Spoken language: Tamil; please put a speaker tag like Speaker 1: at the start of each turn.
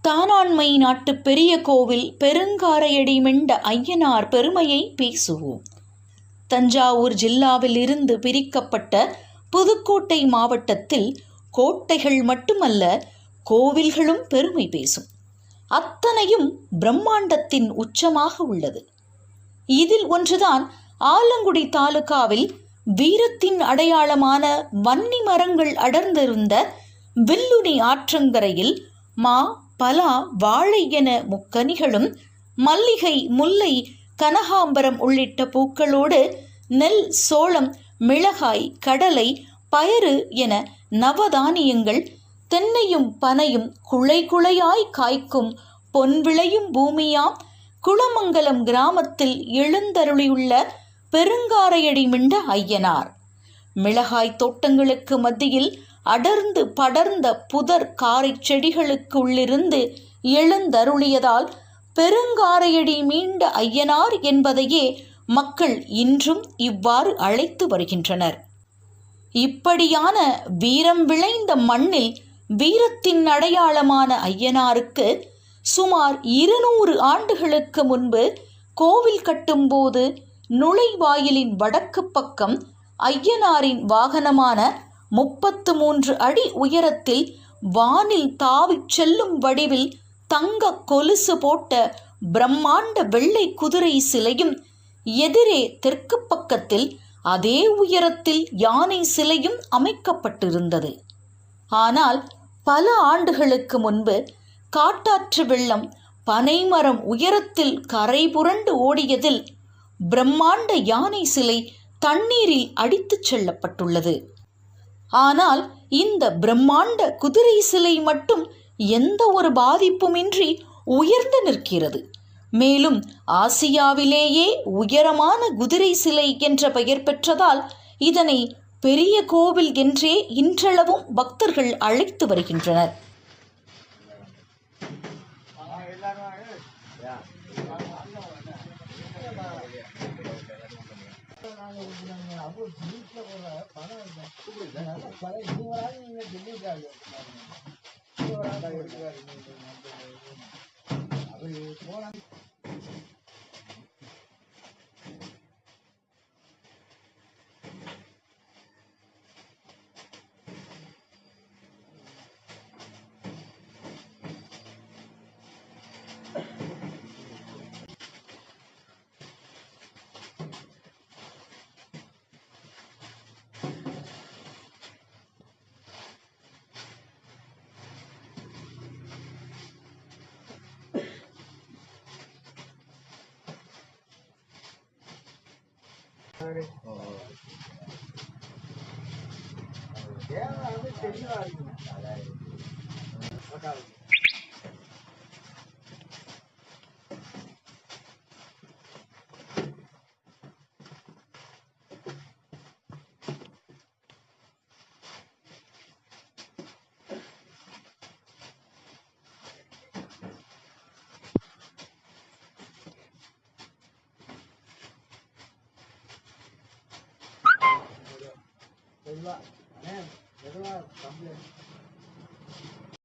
Speaker 1: தானாண்மை நாட்டு பெரிய கோவில் பெருங்காரையடி மிண்ட ஐயனார் பெருமையை பேசுவோம். தஞ்சாவூர் ஜில்லாவில் இருந்து பிரிக்கப்பட்ட புதுக்கோட்டை மாவட்டத்தில் கோட்டைகள் மட்டுமல்ல கோவில்களும் பெருமை பேசும். அத்தனையும் பிரம்மாண்டத்தின் உச்சமாக உள்ளது. இதில் ஒன்றுதான் ஆலங்குடி தாலுகாவில் வீரத்தின் அடையாளமான வன்னி மரங்கள் அடர்ந்திருந்த வில்லுனி ஆற்றங்கரையில் மா பலா வாழை என முக்கனிகளும் மல்லிகை முல்லை கனகாம்பரம் உள்ளிட்ட பூக்களோடு நெல் சோளம் மிளகாய் கடலை பயறு என நவதானியங்கள் தென்னையும் பனையும் குளை குளையாய் காய்க்கும் பொன் விளையும் பூமியாம் குளமங்கலம் கிராமத்தில் எழுந்தருளியுள்ள பெருங்காரையடி மிண்ட ஐயனார். மிளகாய் தோட்டங்களுக்கு மத்தியில் அடர்ந்து படர்ந்த புதர் காரை செடிகளுக்கு உள்ளிருந்து எழுந்தருளியதால் பெருங்காரையடி மீண்ட ஐயனார் என்பதையே மக்கள் இன்றும் இவ்வாறு அழைத்து வருகின்றனர். இப்படியான வீரம் விளைந்த மண்ணில் வீரத்தின் அடையாளமான ஐயனாருக்கு சுமார் இருநூறு ஆண்டுகளுக்கு முன்பு கோவில் கட்டும்போது நுழைவாயிலின் வடக்கு பக்கம் ஐயனாரின் வாகனமான முப்பத்து மூன்று அடி உயரத்தில் வானில் தாவிச் செல்லும் வடிவில் தங்க கொலுசு போட்ட பிரம்மாண்ட வெள்ளை குதிரை சிலையும் எதிரே தெற்கு பக்கத்தில் அதே உயரத்தில் யானை சிலையும் அமைக்கப்பட்டிருந்தது. ஆனால் பல ஆண்டுகளுக்கு முன்பு காட்டாற்று வெள்ளம் பனைமரம் உயரத்தில் கரை புரண்டு ஓடியதில் பிரம்மாண்ட யானை சிலை தண்ணீரில் அடித்துச் செல்லப்பட்டுள்ளது. ஆனால் இந்த பிரம்மாண்ட குதிரை சிலை மட்டும் எந்த ஒரு பாதிப்புமின்றி உயர்ந்து நிற்கிறது. மேலும் ஆசியாவிலேயே உயரமான குதிரை சிலை என்ற பெயர் பெற்றதால் இதனை பெரிய கோவில் என்றே இன்றளவும் பக்தர்கள் அழைத்து வருகின்றனர்.
Speaker 2: இப்போ நாங்கள் நாங்கள் அவ்வளோ வீட்டில் போகிற பணம் இல்லை. பல இவராக நீங்கள் டெல்லிக்காக இவராக இருக்கிறாரு அவர் போனாங்க.
Speaker 3: தேவை வந்து தெளிவாக இருக்குங்க
Speaker 2: மெதுவா அண்ணே மெதுவா கம்ப்ளைண்ட்